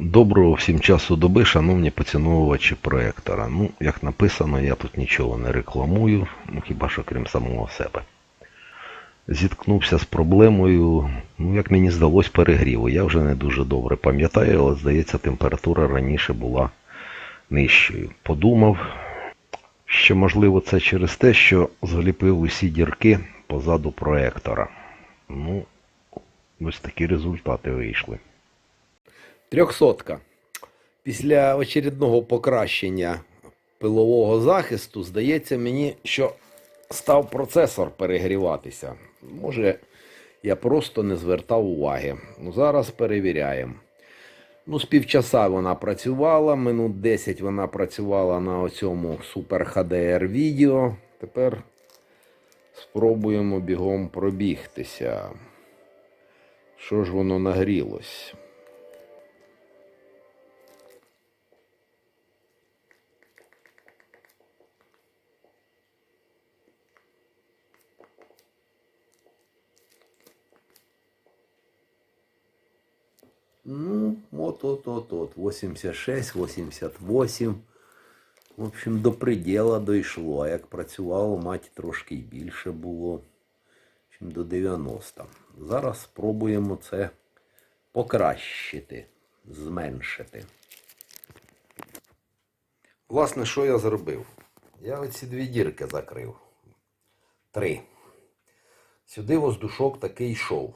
Доброго всім часу доби, шановні поціновувачі проектора. Ну, як написано, я тут нічого не рекламую, ну хіба що крім самого себе. Зіткнувся з проблемою, ну як мені здалось, перегріву. Я вже не дуже добре пам'ятаю, але здається, температура раніше була нижчою. Подумав, що можливо це через те, що заліпив усі дірки позаду проектора. Ну, ось такі результати вийшли. Трьохсотка. Після очередного покращення пилового захисту, здається мені, що став процесор перегріватися. Може, я просто не звертав уваги. Ну, зараз перевіряємо. Ну, з півчаса вона працювала, минут 10 вона працювала на оцьому Super HDR відео. Тепер спробуємо бігом пробігтися. Що ж воно нагрілось? Ну, от от от от 86, 88. В общем, до предела дійшло. Як працювало, мать трошки й більше було, чим до 90. Зараз спробуємо це покращити, зменшити. Власне, що я зробив? Я оці дві дірки закрив. Три. Сюди воздушок такий йшов.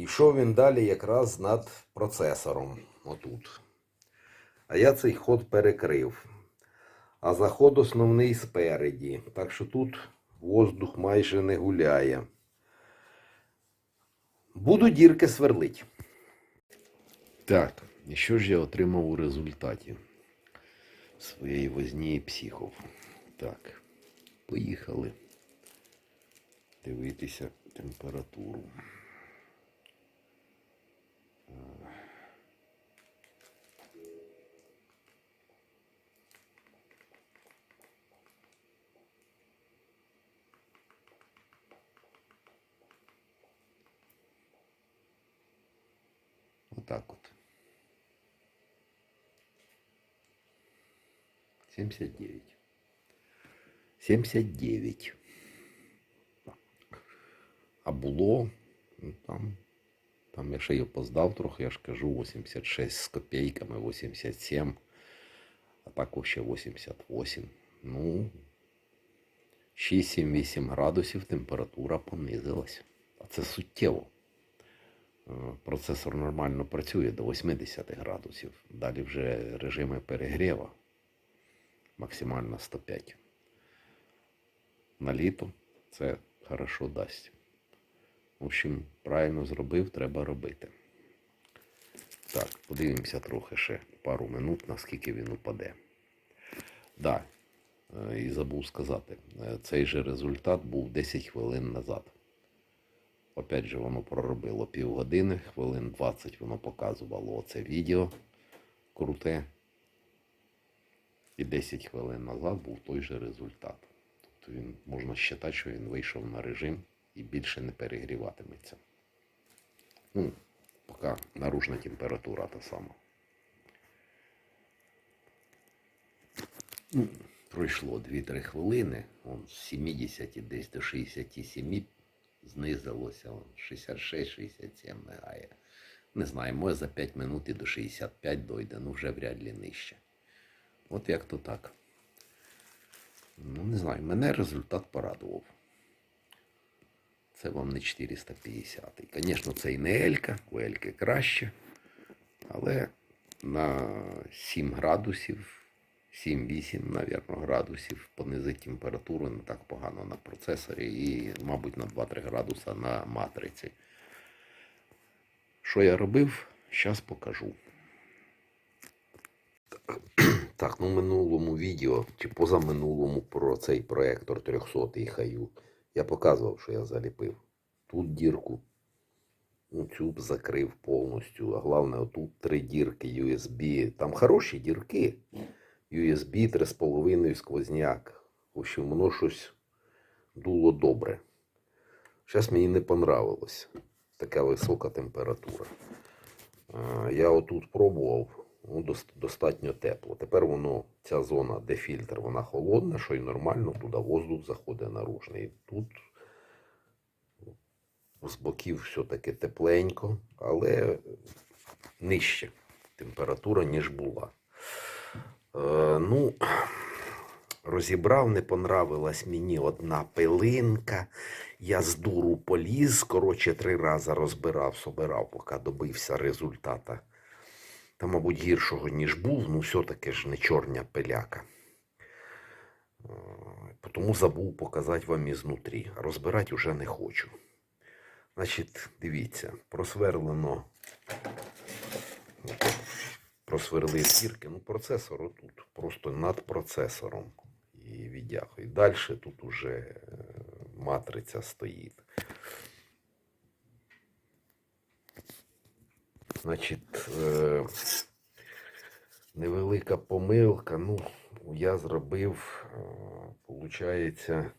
Йшов він далі якраз над процесором. Отут. А я цей ход перекрив. А заход основний спереді. Так що тут воздух майже не гуляє. Буду дірки сверлить. Так, і що ж я отримав у результаті своєї возні і психов? Так, поїхали дивитися температуру. Отак от. 79. 79. А було ну, там. Там я ще й опоздав трохи, я ж кажу, 86 з копійками, 87. А так ще 88. Ну, 6-7-8 градусів температура понизилась. А це суттєво. Процесор нормально працює до 80 градусів. Далі вже режими перегріва. Максимально 105. На літо це хорошо дасть. В общем, правильно зробив, треба робити. Так, подивимося трохи ще пару минут, наскільки він упаде. Да, е, і забув сказати, е, цей же результат був 10 хвилин назад. Опять же, воно проробило півгодини, хвилин 20 воно показувало оце відео круте. І 10 хвилин назад був той же результат. Тобто він можна вважати, що він вийшов на режим і більше не перегріватиметься. Ну, поки наружна температура та сама. Пройшло 2-3 хвилини, он з 70 десь до 67 знизилося, 66-67 мигає. Не знаю, може за 5 минут і до 65 дойде, ну вже вряд ли нижче. От як то так. Ну, не знаю, мене результат порадував. Це вам не 450. Звісно, це і не Елька, у Ельки краще. Але на 7 градусів, 7-8, навірно, градусів понизить температуру не так погано на процесорі і, мабуть, на 2-3 градуса на матриці. Що я робив, зараз покажу. Так, ну в минулому відео чи позаминулому про цей проектор 300 хаю я показував, що я заліпив. Тут дірку. Ну, цю б закрив повністю. А головне, отут три дірки USB. Там хороші дірки. USB 3,5 сквозняк. В общем, воно щось дуло добре. Зараз мені не понравилось така висока температура. Я отут пробував, ну, достатньо тепло. Тепер воно, ця зона, де фільтр, вона холодна, що й нормально, туди воздух заходить наружний. І Тут з боків все-таки тепленько, але нижче температура, ніж була. Е, ну, розібрав, не понравилась мені одна пилинка. Я з дуру поліз, коротше, три рази розбирав, собирав, поки добився результата. Та, мабуть, гіршого, ніж був, ну все-таки ж не чорня пиляка. Е, Тому забув показати вам ізнутрі. Розбирати вже не хочу. Значить, дивіться, просверлено. Просверлив дірки. Ну, процесор отут, просто над процесором. І віддягую. Далі тут уже е, матриця стоїть. Значить, е, невелика помилка. Ну, я зробив, е,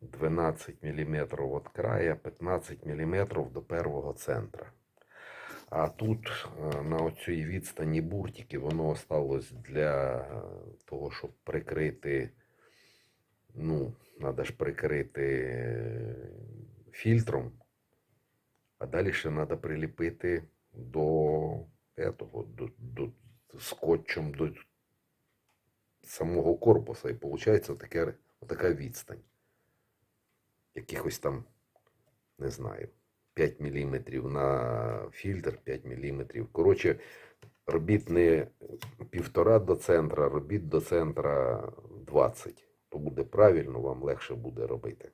12 мм від края, 15 мм до первого центра. А тут е, на оцій відстані буртики воно осталось для е, того, щоб прикрити. Ну, треба ж прикрити е, фільтром, а далі ще треба приліпити до этого, до, до скотчем до самого корпуса. І виходить таке, така відстань. Якихось там, не знаю, 5 мм на фільтр, 5 мм. Коротше, робіть не півтора до центра, робіть до центра 20. То буде правильно, вам легше буде робити.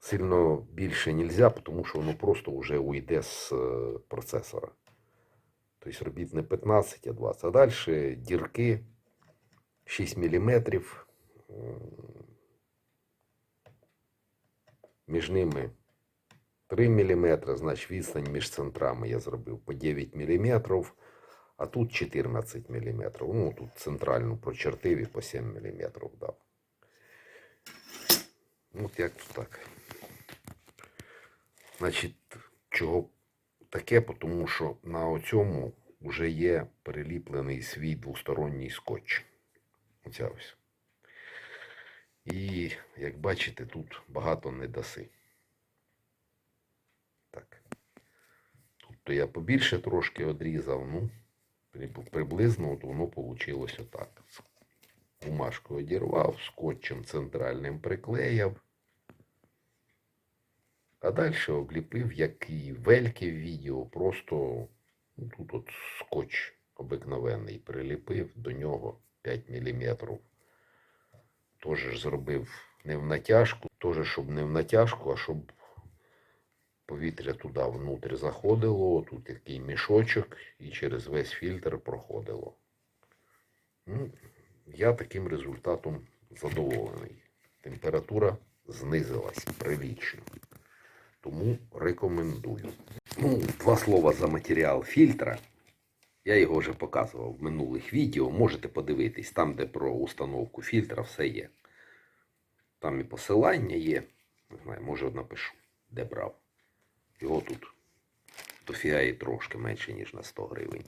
Сильно більше не можна, тому що воно просто вже уйде з е, процесора. Тобто робіть не 15, а 20. А далі дірки 6 мм. Між ними 3 мм, значить відстань між центрами я зробив по 9 мм, а тут 14 мм. Ну, тут центральну прочертив і по 7 мм дав. От як то так. Значить, чого таке? Тому що на оцьому вже є переліплений свій двосторонній скотч. Оця ось. І, як бачите, тут багато не даси. Так. Тут то я побільше трошки одрізав, ну, приблизно от воно вийшло отак. Бумажку одірвав, скотчем центральним приклеїв. А далі обліпив, як і вельки в відео, просто ну, тут от скотч обикновений приліпив до нього 5 мм. Теж зробив не в натяжку, теж, щоб не в натяжку, а щоб повітря туди внутрі заходило, тут такий мішочок і через весь фільтр проходило. Ну, я таким результатом задоволений. Температура знизилась прилічно. Тому рекомендую. Ну, два слова за матеріал фільтра. Я його вже показував в минулих відео. Можете подивитись, там, де про установку фільтра, все є. Там і посилання є. Не знаю, може напишу, де брав. Його тут дофіга і трошки менше, ніж на 100 гривень.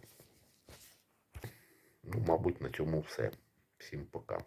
Ну, мабуть, на цьому все. Всім пока.